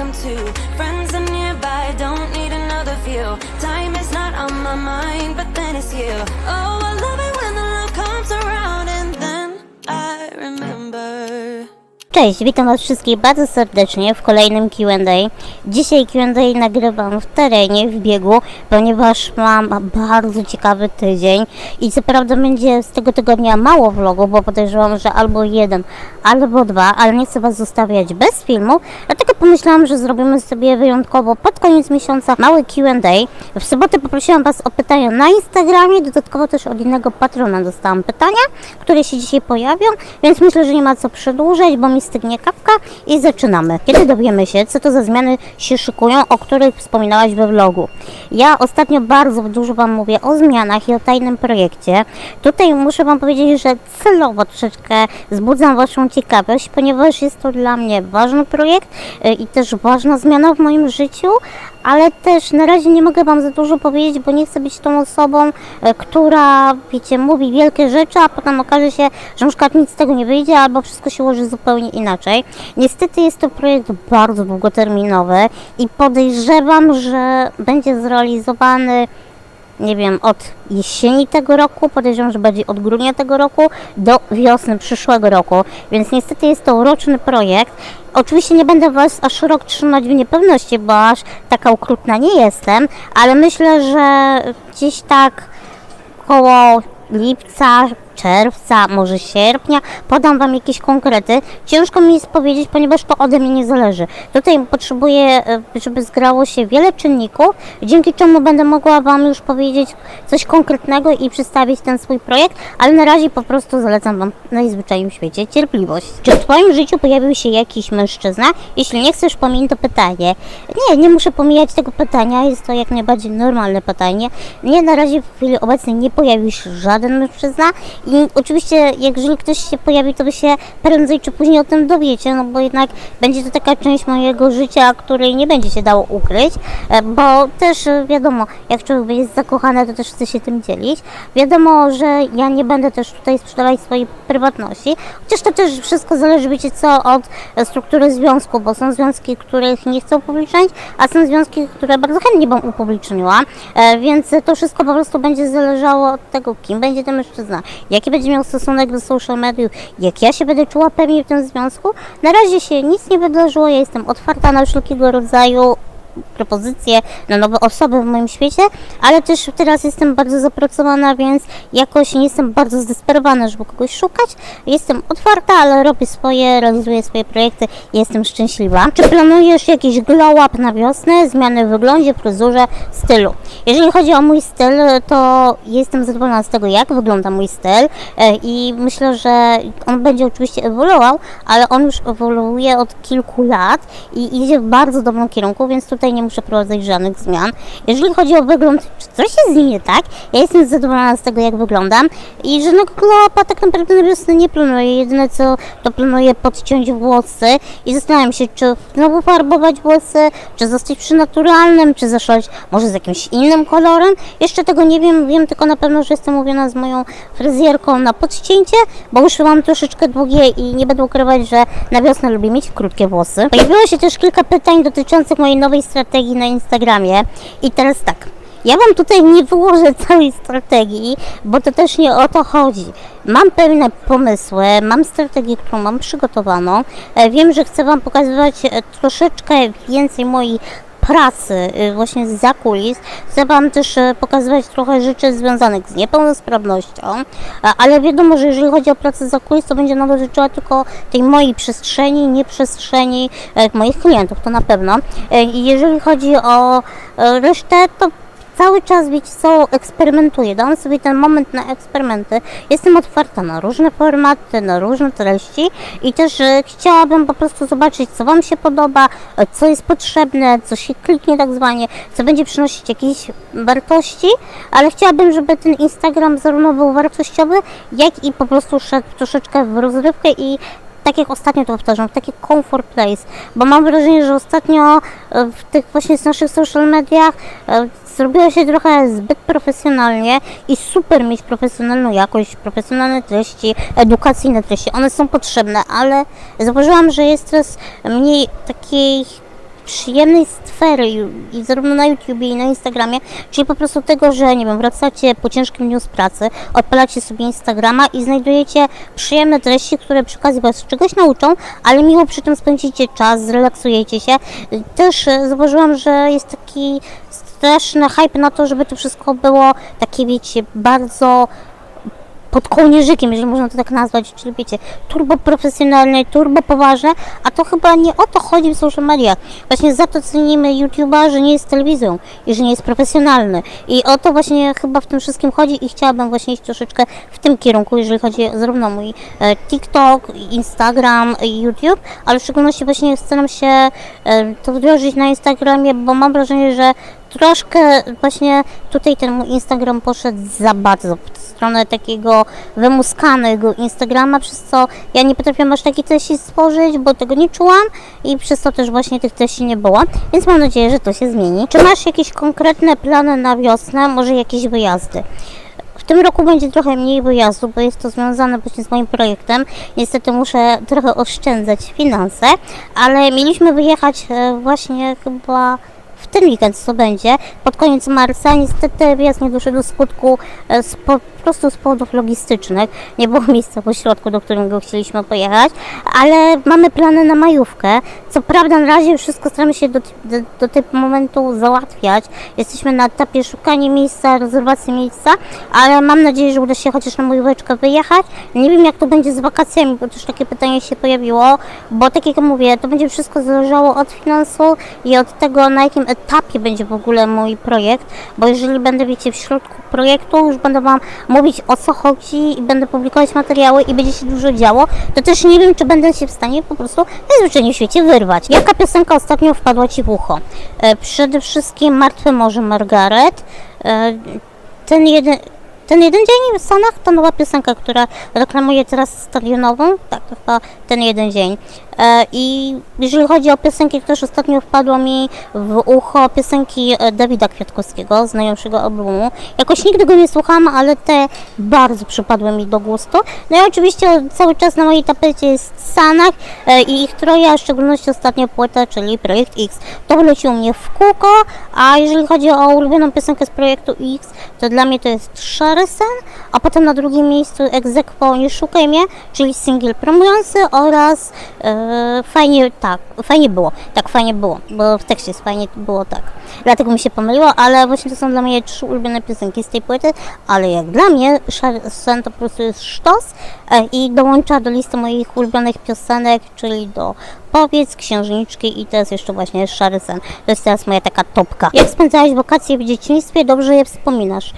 welcome to. Friends are nearby, don't need another view. Time is not on my mind, but then it's you. Oh, I love it Cześć, witam Was wszystkich bardzo serdecznie w kolejnym Q&A. Dzisiaj Q&A nagrywam w terenie, w biegu, ponieważ mam bardzo ciekawy tydzień i co prawda będzie z tego tygodnia mało vlogów, bo podejrzewam, że albo jeden, albo dwa, ale nie chcę Was zostawiać bez filmu, dlatego pomyślałam, że zrobimy sobie wyjątkowo pod koniec miesiąca mały Q&A. W sobotę poprosiłam Was o pytania na Instagramie, dodatkowo też od innego patrona dostałam pytania, które się dzisiaj pojawią, więc myślę, że nie ma co przedłużać, bo mi stygnie kawka i zaczynamy. Kiedy dowiemy się, co to za zmiany się szykują, o których wspominałaś we vlogu. Ja ostatnio bardzo dużo Wam mówię o zmianach i o tajnym projekcie. Tutaj muszę Wam powiedzieć, że celowo troszeczkę wzbudzam Waszą ciekawość, ponieważ jest to dla mnie ważny projekt y, i też ważna zmiana w moim życiu, ale też na razie nie mogę Wam za dużo powiedzieć, bo nie chcę być tą osobą, e, która, wiecie, mówi wielkie rzeczy, a potem okaże się, że na przykład nic z tego nie wyjdzie, albo wszystko się ułoży zupełnie inaczej. Niestety jest to projekt bardzo długoterminowy i podejrzewam, że będzie zrealizowany nie wiem, od jesieni tego roku, podejrzewam, że bardziej od grudnia tego roku do wiosny przyszłego roku, więc niestety jest to roczny projekt. Oczywiście nie będę Was aż rok trzymać w niepewności, bo aż taka okrutna nie jestem, ale myślę, że gdzieś tak koło lipca, czerwca, może sierpnia, podam Wam jakieś konkrety. Ciężko mi jest powiedzieć, ponieważ to ode mnie nie zależy. Tutaj potrzebuję, e, żeby zgrało się wiele czynników, dzięki czemu będę mogła Wam już powiedzieć coś konkretnego i przedstawić ten swój projekt, ale na razie po prostu zalecam Wam najzwyczajniej w świecie cierpliwość. Czy w Twoim życiu pojawił się jakiś mężczyzna? Jeśli nie chcesz pomijać to pytanie. Nie, nie muszę pomijać tego pytania, jest to jak najbardziej normalne pytanie. Nie, na razie w chwili obecnej nie pojawił się żaden mężczyzna oczywiście, jak jeżeli ktoś się pojawi, to wy się prędzej czy później o tym dowiecie, no bo jednak będzie to taka część mojego życia, której nie będzie się dało ukryć, e, bo też e, wiadomo, jak człowiek jest zakochany, to też chce się tym dzielić. Wiadomo, że ja nie będę też tutaj sprzedawać swojej prywatności, chociaż to też wszystko zależy, wiecie co, od e, struktury związku, bo są związki, których nie chcę upublicznić, a są związki, które bardzo chętnie bym upubliczniła, więc to wszystko po prostu będzie zależało od tego, kim będzie ten mężczyzna, jaki będzie miał stosunek do social mediów, jak ja się będę czuła pewnie w tym związku. Na razie się nic nie wydarzyło, ja jestem otwarta na wszelkiego rodzaju propozycje na nowe osoby w moim świecie, ale też teraz jestem bardzo zapracowana, więc jakoś nie jestem bardzo zdesperowana, żeby kogoś szukać. Jestem otwarta, ale robię swoje, realizuję swoje projekty i jestem szczęśliwa. Czy planujesz jakiś glow up na wiosnę, zmiany w wyglądzie, fryzurze, stylu? Jeżeli chodzi o mój styl, to jestem zadowolona z tego, jak wygląda mój styl e, i myślę, że on będzie oczywiście ewoluował, ale on już ewoluuje od kilku lat i idzie w bardzo dobrym kierunku, więc tutaj nie muszę prowadzić żadnych zmian. Jeżeli chodzi o wygląd, czy coś jest z nim nie tak? Ja jestem zadowolona z tego, jak wyglądam i żadnego glow-upa tak naprawdę na wiosnę nie planuję. Jedyne co, to planuję podciąć włosy i zastanawiam się, czy znowu farbować włosy, czy zostać przy naturalnym, czy zaszaleć może z jakimś innym kolorem. Jeszcze tego nie wiem, wiem tylko na pewno, że jestem mówiona z moją fryzjerką na podcięcie, bo już mam troszeczkę długie i nie będę ukrywać, że na wiosnę lubię mieć krótkie włosy. Pojawiło się też kilka pytań dotyczących mojej nowej strategii na Instagramie i teraz tak. Ja Wam tutaj nie wyłożę całej strategii, bo to też nie o to chodzi. Mam pewne pomysły, mam strategię, którą mam przygotowaną. E, Wiem, że chcę Wam pokazywać e, troszeczkę więcej mojej pracy y, właśnie za kulis. Chcę Wam też e, pokazywać trochę rzeczy związanych z niepełnosprawnością, ale wiadomo, że jeżeli chodzi o pracę za kulis, to będzie ona dotyczyła tylko tej mojej przestrzeni, nie przestrzeni e, moich klientów, to na pewno. E, I jeżeli chodzi o e, resztę, to cały czas, wiecie co, eksperymentuję. Dałam sobie ten moment na eksperymenty. Jestem otwarta na różne formaty, na różne treści i też e, chciałabym po prostu zobaczyć, co Wam się podoba, e, co jest potrzebne, co się kliknie tak zwanie, co będzie przynosić jakieś wartości, ale chciałabym, żeby ten Instagram zarówno był wartościowy, jak i po prostu szedł troszeczkę w rozrywkę i tak jak ostatnio to powtarzam, w taki comfort place, bo mam wrażenie, że ostatnio e, w tych właśnie naszych social mediach zrobiło się trochę zbyt profesjonalnie i super mieć profesjonalną jakość, profesjonalne treści, edukacyjne treści, one są potrzebne, ale zauważyłam, że jest teraz mniej takiej przyjemnej sfery i, zarówno na YouTubie i na Instagramie, czyli po prostu tego, że nie wiem, wracacie po ciężkim dniu z pracy, odpalacie sobie Instagrama i znajdujecie przyjemne treści, które przy okazji was czegoś nauczą, ale miło przy tym spędzicie czas, zrelaksujecie się. Też e, zauważyłam, że jest taki straszny hype na to, żeby to wszystko było takie, wiecie, bardzo pod kołnierzykiem, jeżeli można to tak nazwać, czyli wiecie, turbo profesjonalne, turbo poważne, a to chyba nie o to chodzi w social mediach. Właśnie za to cenimy YouTube'a, że nie jest telewizją i że nie jest profesjonalny. I o to właśnie chyba w tym wszystkim chodzi i chciałabym właśnie iść troszeczkę w tym kierunku, jeżeli chodzi zarówno mój e, TikTok, Instagram, YouTube, ale w szczególności właśnie staram się e, to wdrożyć na Instagramie, bo mam wrażenie, że troszkę właśnie tutaj ten mój Instagram poszedł za bardzo w stronę takiego wymuskanego Instagrama, przez co ja nie potrafiłam aż takiej treści stworzyć, bo tego nie czułam i przez to też właśnie tych treści nie było, więc mam nadzieję, że to się zmieni. Czy masz jakieś konkretne plany na wiosnę, może jakieś wyjazdy? W tym roku będzie trochę mniej wyjazdu, bo jest to związane właśnie z moim projektem. Niestety muszę trochę oszczędzać finanse, ale mieliśmy wyjechać e, właśnie chyba w ten weekend, co będzie, pod koniec marca. Niestety wyjazd nie doszedł do skutku e, z, po prostu z powodów logistycznych. Nie było miejsca w ośrodku, do którego chcieliśmy pojechać, ale mamy plany na majówkę. Co prawda na razie wszystko staramy się do, do, do tego momentu załatwiać. Jesteśmy na etapie szukania miejsca, rezerwacji miejsca, ale mam nadzieję, że uda się chociaż na majóweczkę wyjechać. Nie wiem jak to będzie z wakacjami, bo też takie pytanie się pojawiło, bo tak jak mówię, to będzie wszystko zależało od finansu i od tego, na jakim etapie będzie w ogóle mój projekt, bo jeżeli będę, wiecie, w środku projektu, już będę Wam mówić o co chodzi i będę publikować materiały i będzie się dużo działo, to też nie wiem, czy będę się w stanie po prostu najzwyczajniej w świecie wyrwać. Jaka piosenka ostatnio wpadła Ci w ucho? E, przede wszystkim Martwe Morze Margaret, e, ten jeden... Ten jeden dzień w Stanach to nowa piosenka, która reklamuje teraz stadionową. Tak, to chyba ten jeden dzień. E, I jeżeli chodzi o piosenki, też ostatnio wpadło mi w ucho piosenki e, Dawida Kwiatkowskiego z najnowszego albumu. Jakoś nigdy go nie słucham, ale te bardzo przypadły mi do gustu. No i oczywiście cały czas na mojej tapecie jest Sanach e, i ich troje, a w szczególności ostatnia płyta, czyli Projekt X. To wyleciło mnie w kółko, a jeżeli chodzi o ulubioną piosenkę z Projektu X, to dla mnie to jest Szary Sen, a potem na drugim miejscu Egzekwo Nie Szukaj Mnie, czyli singiel promujący oraz fajnie, tak, fajnie było, tak fajnie było, bo w tekście jest fajnie było tak. Dlatego mi się pomyliło, ale właśnie to są dla mnie trzy ulubione piosenki z tej płyty, ale jak dla mnie Szary Sen to po prostu jest sztos e, i dołącza do listy moich ulubionych piosenek, czyli do Powiedz, Księżniczki i teraz jeszcze właśnie Szary Sen. To jest teraz moja taka topka. Jak spędzałeś wakacje w dzieciństwie? Dobrze je wspominasz?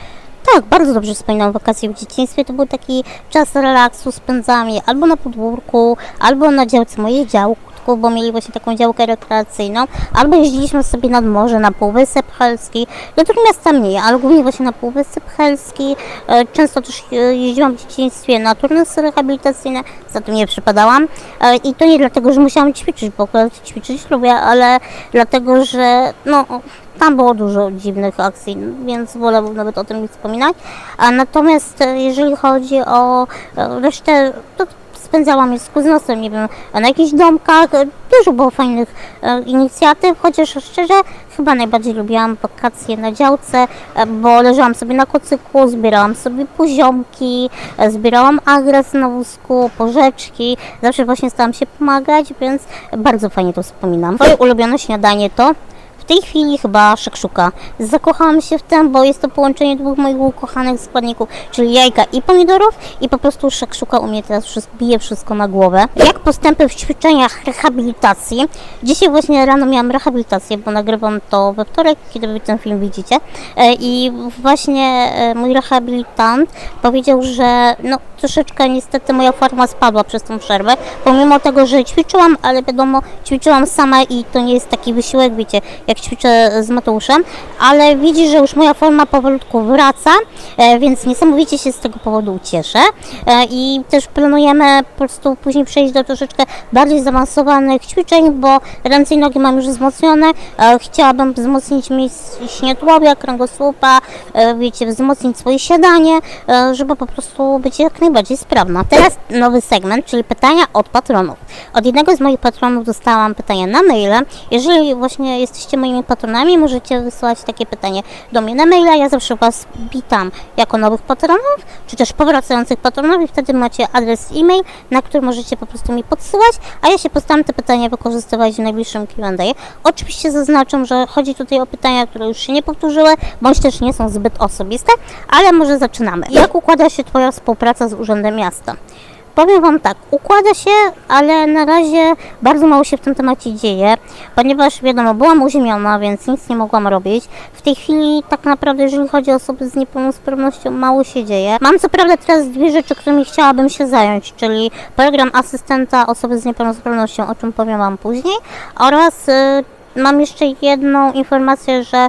Tak, bardzo dobrze wspominam wakacje w dzieciństwie. To był taki czas relaksu, spędzam je albo na podwórku, albo na działce mojej działku, bo mieli właśnie taką działkę rekreacyjną, albo jeździliśmy sobie nad morze, na Półwysep Helski, do Trójmiasta mniej, ale głównie właśnie na Półwysep Helski. E, Często też e, jeździłam w dzieciństwie na turnusy rehabilitacyjne, za tym nie przypadałam. E, I to nie dlatego, że musiałam ćwiczyć, bo akurat ćwiczyć lubię, ale dlatego, że no, tam było dużo dziwnych akcji, więc wolałabym nawet o tym nie wspominać. A natomiast e, jeżeli chodzi o e, resztę, to spędzałam je z kuzynostwem, nie wiem, na jakichś domkach. E, Dużo było fajnych inicjatyw, chociaż szczerze chyba najbardziej lubiłam wakacje na działce, bo leżałam sobie na kocyku, zbierałam sobie poziomki, zbierałam agres na wózku, porzeczki. Zawsze właśnie starałam się pomagać, więc bardzo fajnie to wspominam. Moje ulubione śniadanie to w tej chwili chyba szakszuka. Zakochałam się w tym, bo jest to połączenie dwóch moich ukochanych składników, czyli jajka i pomidorów i po prostu szakszuka u mnie teraz wszystko, bije wszystko na głowę. Jak postępy w ćwiczeniach rehabilitacji? Dzisiaj właśnie rano miałam rehabilitację, bo nagrywam to we wtorek, kiedy wy ten film widzicie E, i właśnie e, mój rehabilitant powiedział, że no troszeczkę niestety moja forma spadła przez tą przerwę, pomimo tego, że ćwiczyłam, ale wiadomo, ćwiczyłam sama i to nie jest taki wysiłek, wiecie, jak ćwiczę z Mateuszem, ale widzi, że już moja forma powolutku wraca, e, więc niesamowicie się z tego powodu cieszę e, i też planujemy po prostu później przejść do troszeczkę bardziej zaawansowanych ćwiczeń, bo ręce i nogi mam już wzmocnione, e, chciałabym wzmocnić mięśnie tułowia, kręgosłupa, wiecie, wzmocnić swoje siadanie, żeby po prostu być jak najbardziej sprawna. Teraz nowy segment, czyli pytania od patronów. Od jednego z moich patronów dostałam pytania na maile. Jeżeli właśnie jesteście moimi patronami, możecie wysłać takie pytanie do mnie na maila. Ja zawsze Was witam jako nowych patronów, czy też powracających patronów i wtedy macie adres e-mail, na który możecie po prostu mi podsyłać, a ja się postaram te pytania wykorzystywać w najbliższym Q&A. Oczywiście zaznaczam, że chodzi tutaj o pytania, które już się nie powtórzyły, bądź też nie są zbyt osobiste, ale może zaczynamy. Jak układa się Twoja współpraca z Urzędem Miasta? Powiem Wam tak, układa się, ale na razie bardzo mało się w tym temacie dzieje, ponieważ wiadomo, byłam uziemiona, więc nic nie mogłam robić. W tej chwili tak naprawdę, jeżeli chodzi o osoby z niepełnosprawnością, mało się dzieje. Mam co prawda teraz dwie rzeczy, którymi chciałabym się zająć, czyli program asystenta osoby z niepełnosprawnością, o czym powiem Wam później, oraz y, mam jeszcze jedną informację, że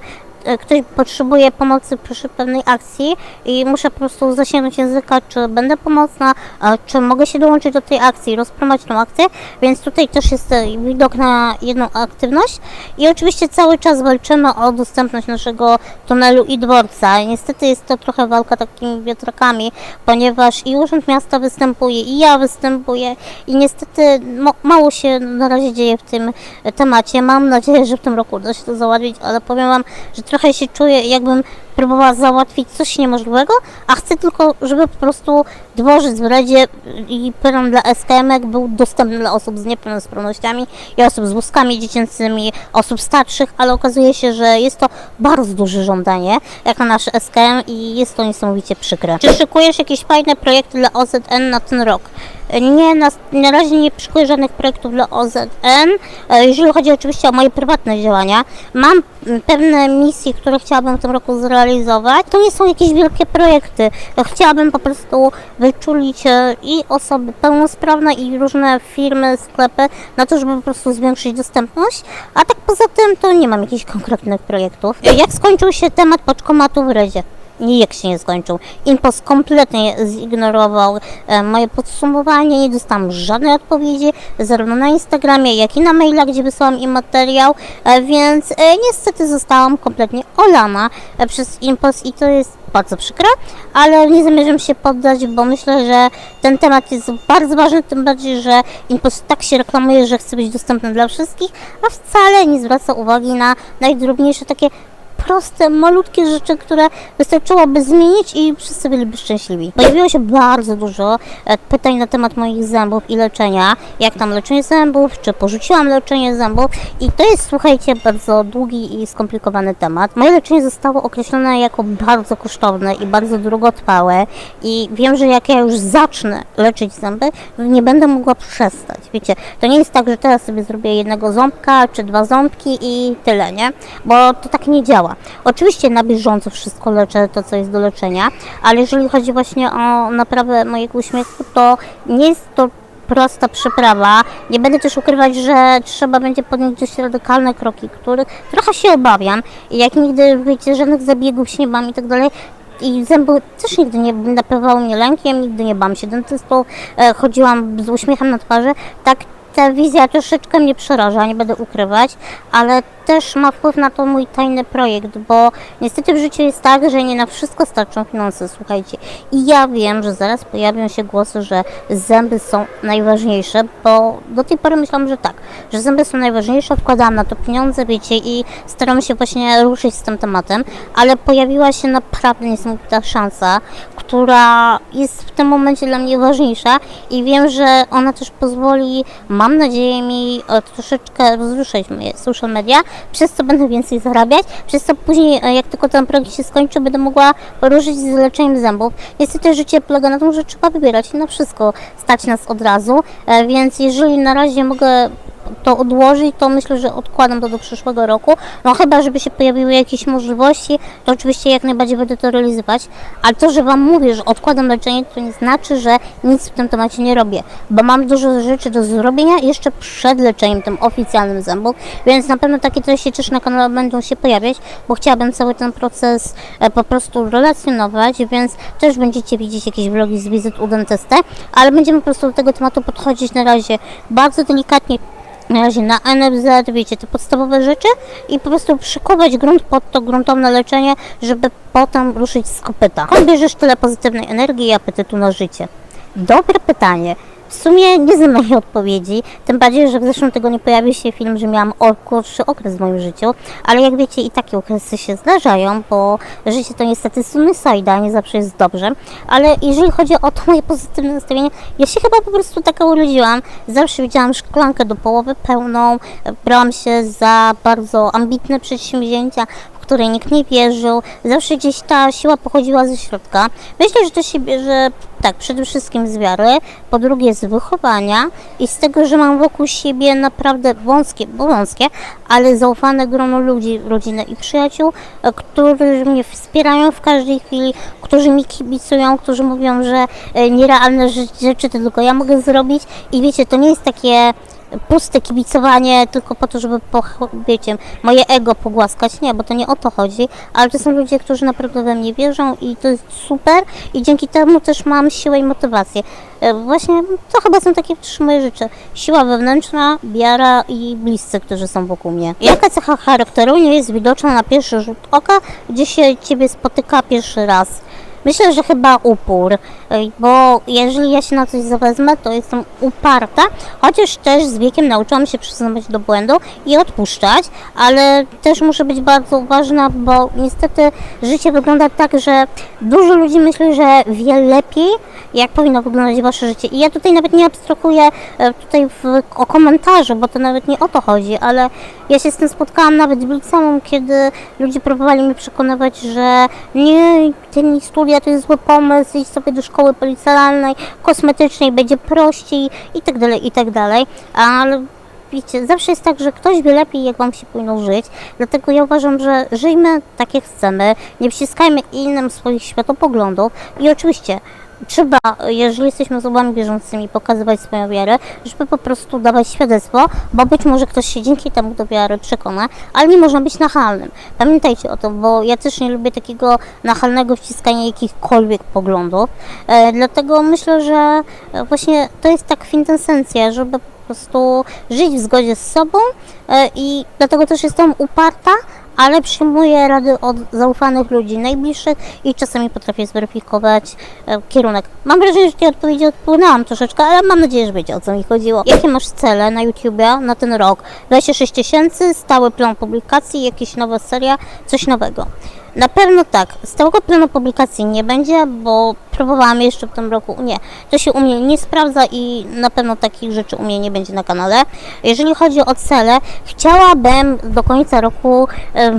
ktoś potrzebuje pomocy przy pewnej akcji i muszę po prostu zasięgnąć języka, czy będę pomocna, a czy mogę się dołączyć do tej akcji, rozpromować tą akcję, więc tutaj też jest e, widok na jedną aktywność i oczywiście cały czas walczymy o dostępność naszego tunelu i dworca. Niestety jest to trochę walka takimi wiatrakami, ponieważ i Urząd Miasta występuje, i ja występuję i niestety mało się na razie dzieje w tym e, temacie. Mam nadzieję, że w tym roku uda się to załatwić, ale powiem Wam, że trochę się czuję, jakbym próbowała załatwić coś niemożliwego, a chcę tylko, żeby po prostu dworzec w Redzie i peron dla SKM był dostępny dla osób z niepełnosprawnościami i osób z wózkami dziecięcymi, osób starszych, ale okazuje się, że jest to bardzo duże żądanie, jak na nasz SKM i jest to niesamowicie przykre. Czy szykujesz jakieś fajne projekty dla OZN na ten rok? Nie, na, na razie nie szykuję żadnych projektów dla OZN. E, Jeżeli chodzi oczywiście o moje prywatne działania, mam pewne misje, które chciałabym w tym roku zrealizować. To nie są jakieś wielkie projekty. Chciałabym po prostu wyczulić i osoby pełnosprawne, i różne firmy, sklepy na to, żeby po prostu zwiększyć dostępność. A tak poza tym to nie mam jakichś konkretnych projektów. Jak skończył się temat paczkomatu w Redzie? Nijak się nie skończył. Impos kompletnie zignorował e, moje podsumowanie, nie dostałam żadnej odpowiedzi, zarówno na Instagramie, jak i na maila, gdzie wysłałam im materiał, e, więc e, niestety zostałam kompletnie olana przez Impos i to jest bardzo przykre, ale nie zamierzam się poddać, bo myślę, że ten temat jest bardzo ważny, tym bardziej, że Impos tak się reklamuje, że chce być dostępny dla wszystkich, a wcale nie zwraca uwagi na najdrobniejsze takie proste, malutkie rzeczy, które wystarczyłoby zmienić i wszyscy byliby szczęśliwi. Pojawiło się bardzo dużo e, pytań na temat moich zębów i leczenia. Jak tam leczenie zębów, czy porzuciłam leczenie zębów i to jest, słuchajcie, bardzo długi i skomplikowany temat. Moje leczenie zostało określone jako bardzo kosztowne i bardzo długotrwałe i wiem, że jak ja już zacznę leczyć zęby, nie będę mogła przestać. Wiecie, to nie jest tak, że teraz sobie zrobię jednego ząbka, czy dwa ząbki i tyle, nie? Bo to tak nie działa. Oczywiście na bieżąco wszystko leczę, to co jest do leczenia, ale jeżeli chodzi właśnie o naprawę mojego uśmiechu, to nie jest to prosta przyprawa. Nie będę też ukrywać, że trzeba będzie podjąć dość radykalne kroki, których trochę się obawiam. Jak nigdy, wiecie, żadnych zabiegów się nie mam i tak dalej, i zęby też nigdy nie napawały mnie lękiem, nigdy nie bałam się dentystów, e, chodziłam z uśmiechem na twarzy. Tak ta wizja troszeczkę mnie przeraża, nie będę ukrywać, ale też ma wpływ na to mój tajny projekt, bo niestety w życiu jest tak, że nie na wszystko starczą finanse, słuchajcie. I ja wiem, że zaraz pojawią się głosy, że zęby są najważniejsze, bo do tej pory myślałam, że tak, że zęby są najważniejsze, wkładałam na to pieniądze, wiecie, i staram się właśnie ruszyć z tym tematem, ale pojawiła się naprawdę niesamowita szansa, która jest w tym momencie dla mnie ważniejsza i wiem, że ona też pozwoli, mam nadzieję, mi e, troszeczkę rozruszyć moje social media, przez co będę więcej zarabiać, przez co później, e, jak tylko ten projekt się skończy, będę mogła ruszyć z leczeniem zębów. Niestety życie polega na tym, że trzeba wybierać i na wszystko stać nas od razu, e, więc jeżeli na razie mogę to odłożyć, to myślę, że odkładam to do przyszłego roku. No chyba, żeby się pojawiły jakieś możliwości, to oczywiście jak najbardziej będę to realizować. Ale to, że Wam mówię, że odkładam leczenie, to nie znaczy, że nic w tym temacie nie robię. Bo mam dużo rzeczy do zrobienia jeszcze przed leczeniem tym oficjalnym zębów, więc na pewno takie treści też na kanale będą się pojawiać, bo chciałabym cały ten proces e, po prostu relacjonować, więc też będziecie widzieć jakieś vlogi z wizyt u dentysty, ale będziemy po prostu do tego tematu podchodzić na razie bardzo delikatnie, na razie na NFZ, wiecie, te podstawowe rzeczy i po prostu przykuwać grunt pod to gruntowne leczenie, żeby potem ruszyć z kopyta. Skąd bierzesz tyle pozytywnej energii i apetytu na życie? Dobre pytanie. W sumie nie znam na nie odpowiedzi, tym bardziej, że w zeszłym tygodniu pojawił się film, że miałam gorszy okres w moim życiu, ale jak wiecie i takie okresy się zdarzają, bo życie to niestety sinusoida, nie zawsze jest dobrze, ale jeżeli chodzi o to moje pozytywne nastawienie, ja się chyba po prostu taka urodziłam, zawsze widziałam szklankę do połowy pełną, brałam się za bardzo ambitne przedsięwzięcia, w które nikt nie wierzył, zawsze gdzieś ta siła pochodziła ze środka. Myślę, że to się bierze tak, przede wszystkim z wiary, po drugie z wychowania i z tego, że mam wokół siebie naprawdę wąskie, bo wąskie, ale zaufane grono ludzi, rodzinę i przyjaciół, e, którzy mnie wspierają w każdej chwili, którzy mi kibicują, którzy mówią, że e, nierealne rze- rzeczy to tylko ja mogę zrobić i wiecie, to nie jest takie puste kibicowanie tylko po to, żeby, po, wiecie, moje ego pogłaskać. Nie, bo to nie o to chodzi, ale to są ludzie, którzy naprawdę we mnie wierzą i to jest super i dzięki temu też mam siłę i motywację. E, Właśnie to chyba są takie trzy moje rzeczy. Siła wewnętrzna, wiara i bliscy, którzy są wokół mnie. Jaka cecha charakteru nie jest widoczna na pierwszy rzut oka, gdzie się ciebie spotyka pierwszy raz? Myślę, że chyba upór, bo jeżeli ja się na coś zawezmę, to jestem uparta, chociaż też z wiekiem nauczyłam się przyznawać do błędu i odpuszczać, ale też muszę być bardzo uważna, bo niestety życie wygląda tak, że dużo ludzi myśli, że wie lepiej, jak powinno wyglądać wasze życie. I ja tutaj nawet nie abstrahuję e, tutaj w, o komentarzu, bo to nawet nie o to chodzi, ale ja się z tym spotkałam nawet w liceum, kiedy ludzie próbowali mnie przekonywać, że nie, ten studia to jest zły pomysł, idź sobie do szkoły policjalnej, kosmetycznej, będzie prościej i tak dalej, i tak dalej. Ale wiecie, zawsze jest tak, że ktoś wie lepiej, jak wam się powinno żyć. Dlatego ja uważam, że żyjmy tak, jak chcemy, nie przyciskajmy innym swoich światopoglądów i oczywiście trzeba, jeżeli jesteśmy osobami wierzącymi, pokazywać swoją wiarę, żeby po prostu dawać świadectwo, bo być może ktoś się dzięki temu do wiary przekona, ale nie można być nachalnym. Pamiętajcie o tym, bo ja też nie lubię takiego nachalnego wciskania jakichkolwiek poglądów, e, dlatego myślę, że e, właśnie to jest ta kwintesencja, żeby po prostu żyć w zgodzie z sobą e, i dlatego też jestem uparta, ale przyjmuję rady od zaufanych ludzi najbliższych i czasami potrafię zweryfikować e, kierunek. Mam wrażenie, że tej odpowiedzi odpłynęłam troszeczkę, ale mam nadzieję, że wiecie o co mi chodziło. Jakie masz cele na YouTubie na ten rok? 26 tysięcy, stały plan publikacji, jakieś nowa seria, coś nowego. Na pewno tak. Stałego planu publikacji nie będzie, bo próbowałam jeszcze w tym roku. Nie, to się u mnie nie sprawdza i na pewno takich rzeczy u mnie nie będzie na kanale. Jeżeli chodzi o cele, chciałabym do końca roku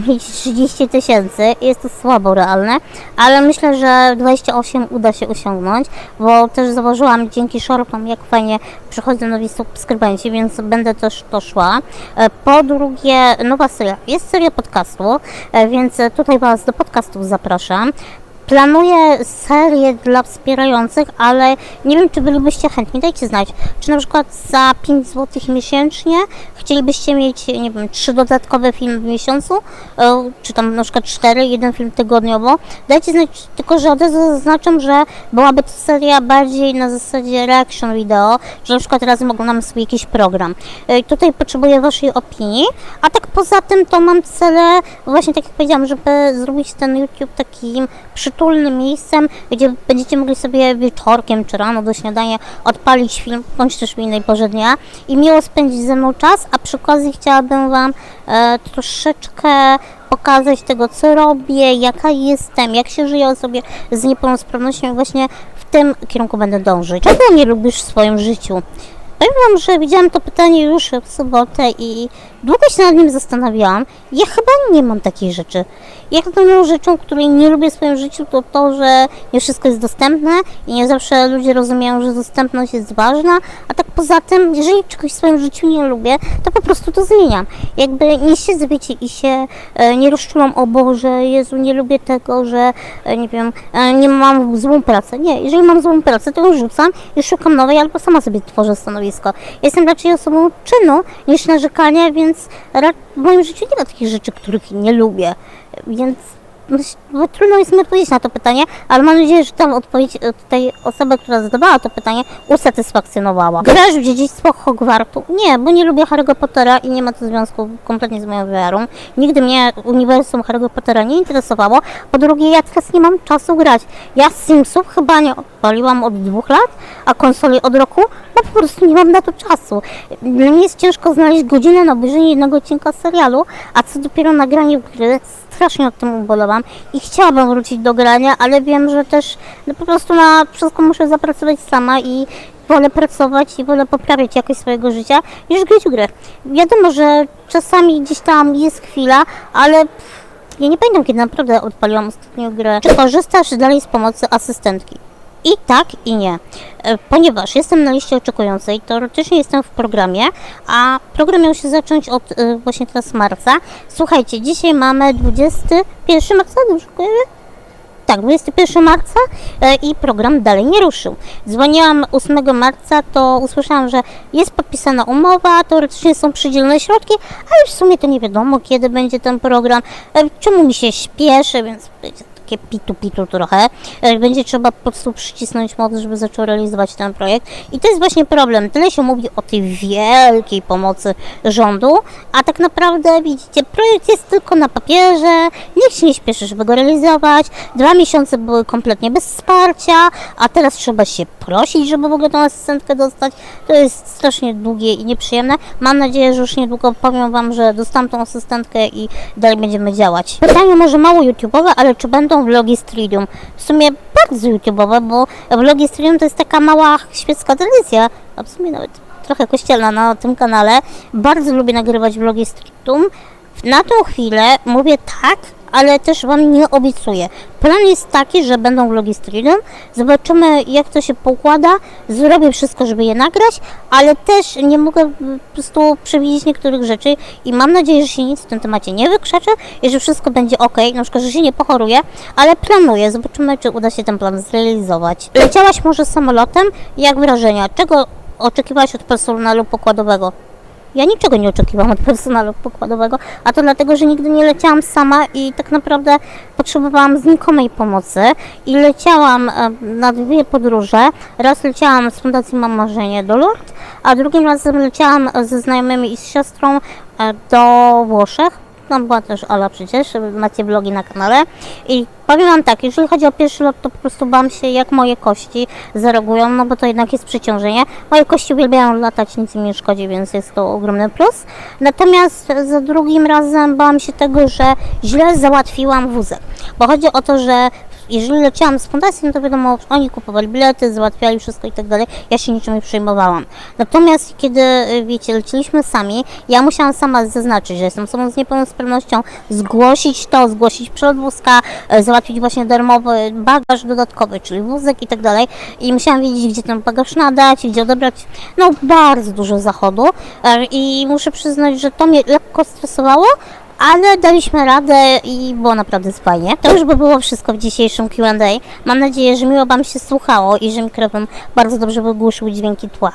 mieć 30 tysięcy. Jest to słabo realne, ale myślę, że 28 uda się osiągnąć, bo też zauważyłam dzięki shortom, jak fajnie przychodzą nowi subskrybenci, więc będę też to szła. E, Po drugie, nowa seria. Jest seria podcastu, e, więc tutaj Was do podcastów zapraszam. Planuję serię dla wspierających, ale nie wiem, czy bylibyście chętni. Dajcie znać, czy na przykład za 5 zł miesięcznie chcielibyście mieć, nie wiem, trzy dodatkowe filmy w miesiącu, e, czy tam na przykład cztery, jeden film tygodniowo. Dajcie znać, tylko że od razu zaznaczam, że byłaby to seria bardziej na zasadzie reaction video, że na przykład razem oglądamy sobie jakiś program. E, Tutaj potrzebuję Waszej opinii, a tak poza tym to mam cele, właśnie tak jak powiedziałam, żeby zrobić ten YouTube takim przytulnym miejscem, gdzie będziecie mogli sobie wieczorkiem czy rano do śniadania odpalić film, bądź też w innej porze dnia i miło spędzić ze mną czas, a przy okazji chciałabym Wam e, troszeczkę pokazać tego, co robię, jaka jestem, jak się żyje osobie z niepełnosprawnością i właśnie w tym kierunku będę dążyć. Czego nie lubisz w swoim życiu? Powiem wam, że widziałam to pytanie już w sobotę i długo się nad nim zastanawiałam. Ja chyba nie mam takiej rzeczy. Jedyną rzeczą, której nie lubię w swoim życiu, to to, że nie wszystko jest dostępne i nie zawsze ludzie rozumieją, że dostępność jest ważna, a tak poza tym, jeżeli czegoś w swoim życiu nie lubię, to po prostu to zmieniam. Jakby nie siedzę, wiecie, i się e, nie rozczulam, o Boże, Jezu, nie lubię tego, że, e, nie wiem, e, nie mam złą pracę. Nie, jeżeli mam złą pracę, to ją rzucam i szukam nowej, albo sama sobie tworzę stanowisko. Jestem raczej osobą czynu niż narzekania, więc ra- w moim życiu nie ma takich rzeczy, których nie lubię. Więc bo trudno jest mi odpowiedzieć na to pytanie, ale mam nadzieję, że tam odpowiedź e, tej osoby, która zadawała to pytanie, usatysfakcjonowała. Grasz w dziedzictwo Hogwartu? Nie, bo nie lubię Harry'ego Pottera i nie ma to związku kompletnie z moją wiarą. Nigdy mnie uniwersum Harry'ego Pottera nie interesowało. Po drugie, ja teraz nie mam czasu grać. Ja Simsów chyba nie odpaliłam od dwóch lat, a konsoli od roku, bo po prostu nie mam na to czasu. Mnie jest ciężko znaleźć godzinę na obejrzenie jednego odcinka serialu, a co dopiero nagranie w gry. Strasznie od tym ubolewam i chciałabym wrócić do grania, ale wiem, że też no, po prostu na wszystko muszę zapracować sama i wolę pracować i wolę poprawiać jakość swojego życia niż grać w grę. Wiadomo, że czasami gdzieś tam jest chwila, ale pff, ja nie pamiętam kiedy naprawdę odpaliłam ostatnią grę. Czy korzystasz dalej z pomocy asystentki? I tak, i nie. E, Ponieważ jestem na liście oczekującej, teoretycznie jestem w programie, a program miał się zacząć od e, właśnie teraz marca. Słuchajcie, dzisiaj mamy 21 marca, dobrze kojarzę? Tak, 21 marca e, i program dalej nie ruszył. Dzwoniłam 8 marca, to usłyszałam, że jest podpisana umowa, teoretycznie są przydzielone środki, ale w sumie to nie wiadomo, kiedy będzie ten program, czemu mi się śpieszy, więc takie pitu-pitu trochę. E, Będzie trzeba po prostu przycisnąć moc, żeby zaczął realizować ten projekt. I to jest właśnie problem. Tyle się mówi o tej wielkiej pomocy rządu, a tak naprawdę widzicie, projekt jest tylko na papierze, nikt się nie śpieszy, żeby go realizować. Dwa miesiące były kompletnie bez wsparcia, a teraz trzeba się prosić, żeby w ogóle tą asystentkę dostać. To jest strasznie długie i nieprzyjemne. Mam nadzieję, że już niedługo powiem Wam, że dostałam tą asystentkę i dalej będziemy działać. Pytanie może mało YouTube'owe, ale czy będą vlogi z Tridium? W sumie bardzo YouTube'owe, bo vlogi z Tridium to jest taka mała świecka tradycja, a w sumie nawet trochę kościelna na tym kanale. Bardzo lubię nagrywać vlogi z Tridium. Na tą chwilę mówię tak, ale też Wam nie obiecuję. Plan jest taki, że będą vlogi z Tridium. Zobaczymy, jak to się poukłada. Zrobię wszystko, żeby je nagrać, ale też nie mogę mm, po prostu przewidzieć niektórych rzeczy i mam nadzieję, że się nic w tym temacie nie wykrzeczy i że wszystko będzie ok, na przykład, że się nie pochoruję, ale planuję. Zobaczymy, czy uda się ten plan zrealizować. Leciałaś może samolotem? Jak wrażenia? Czego oczekiwałaś od personelu pokładowego? Ja niczego nie oczekiwałam od personelu pokładowego, a to dlatego, że nigdy nie leciałam sama i tak naprawdę potrzebowałam znikomej pomocy i leciałam e, na dwie podróże. Raz leciałam z Fundacji Mam Marzenie do Lourdes, a drugim razem leciałam ze znajomymi i z siostrą e, do Włoszech. Tam była też Ola przecież, macie vlogi na kanale. I powiem Wam tak, jeżeli chodzi o pierwszy lot, to po prostu bałam się, jak moje kości zareagują, no bo to jednak jest przeciążenie. Moje kości uwielbiają latać, nic im nie szkodzi, więc jest to ogromny plus. Natomiast za drugim razem bałam się tego, że źle załatwiłam wózek. Bo chodzi o to, że jeżeli leciałam z fundacji, no to wiadomo, oni kupowali bilety, załatwiali wszystko i tak dalej. Ja się niczym nie przejmowałam. Natomiast kiedy, y, wiecie, lecieliśmy sami, ja musiałam sama zaznaczyć, że jestem osobą z niepełnosprawnością, zgłosić to, zgłosić przelot e, załatwić właśnie darmowy bagaż dodatkowy, czyli wózek i tak dalej. I musiałam wiedzieć, gdzie ten bagaż nadać, gdzie odebrać. No, bardzo dużo zachodu. E, I muszę przyznać, że to mnie lekko stresowało, ale daliśmy radę i było naprawdę fajnie. To już by było wszystko w dzisiejszym Q&A. Mam nadzieję, że miło Wam się słuchało i że mikrofon bardzo dobrze wygłuszył dźwięki tła.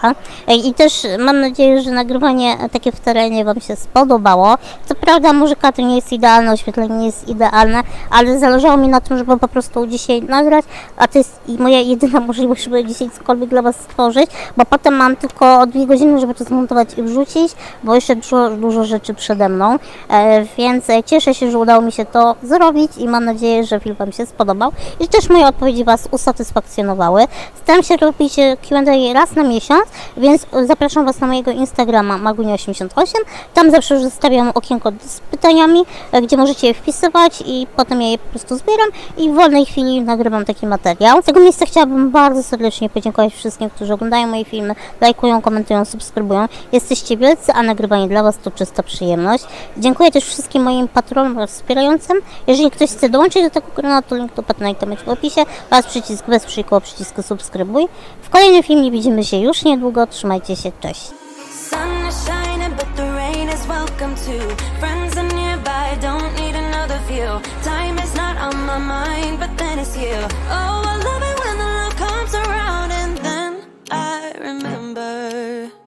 I też mam nadzieję, że nagrywanie takie w terenie Wam się spodobało. Co prawda może kadr nie jest idealny, oświetlenie nie jest idealne, ale zależało mi na tym, żeby po prostu dzisiaj nagrać, a to jest moja jedyna możliwość, żeby dzisiaj cokolwiek dla Was stworzyć, bo potem mam tylko dwie godziny, żeby to zmontować i wrzucić, bo jeszcze dużo, dużo rzeczy przede mną. E, Więc cieszę się, że udało mi się to zrobić i mam nadzieję, że film Wam się spodobał i też moje odpowiedzi Was usatysfakcjonowały. Staram się robić e, Q&A raz na miesiąc, więc e, zapraszam Was na mojego Instagrama magunia88. Tam zawsze zostawiam okienko z pytaniami, e, gdzie możecie je wpisywać i potem ja je po prostu zbieram i w wolnej chwili nagrywam taki materiał. Z tego miejsca chciałabym bardzo serdecznie podziękować wszystkim, którzy oglądają moje filmy, lajkują, komentują, subskrybują. Jesteście wielcy, a nagrywanie dla Was to czysta przyjemność. Dziękuję też wszystkim wszystkim moim patronom wspierającym. Jeżeli ktoś chce dołączyć do tego kanału, to link do Patronite macie w opisie oraz przycisk wesprzyj koło przycisku subskrybuj. W kolejnym filmie widzimy się już niedługo. Trzymajcie się, cześć!